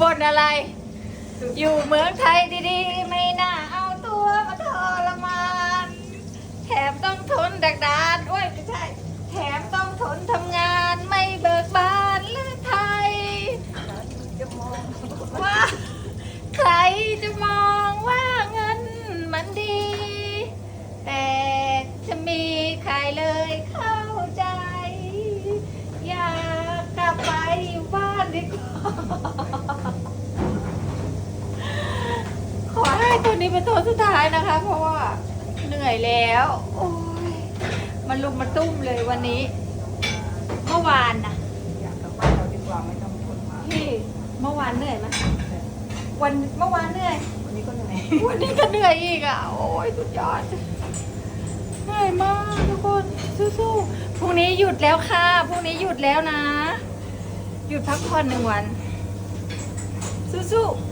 บนอะไร อยู่เมืองไทยดีๆ ไม่น่าเอาตัวมาทรมาน แถมต้องทนดักดานโอ้ยไม่ใช่ แถมต้องทนทำงานไม่เบิกบานหรือไทย ว่า ใครจะมองว่าเงินมันดี แต่จะมีใครเลยเข้าใจ อยากกลับไปอยู่บ้านดีกว่า ขอให้ ตัวนี้เป็นตัวสุดท้ายนะคะ เพราะว่าเหนื่อยแล้ว โอ้ยมันลุมมาตุ้มเลยวันนี้ เมื่อวานนะอยากกลับบ้านเราดีกว่าไม่ต้องทนมาพี่เมื่อวานเหนื่อยไหมวันเมื่อวานเหนื่อย วันนี้ก็เหนื่อยวันนี้ก็เหนื่อยอีกอะโอ้ยสุดยอดเหนื่อยมากทุกคนสู้ๆพรุ่งนี้หยุดแล้วค่ะพรุ่งนี้หยุดแล้วนะ หยุดพักผ่อนหนึ่งวันสู้ๆ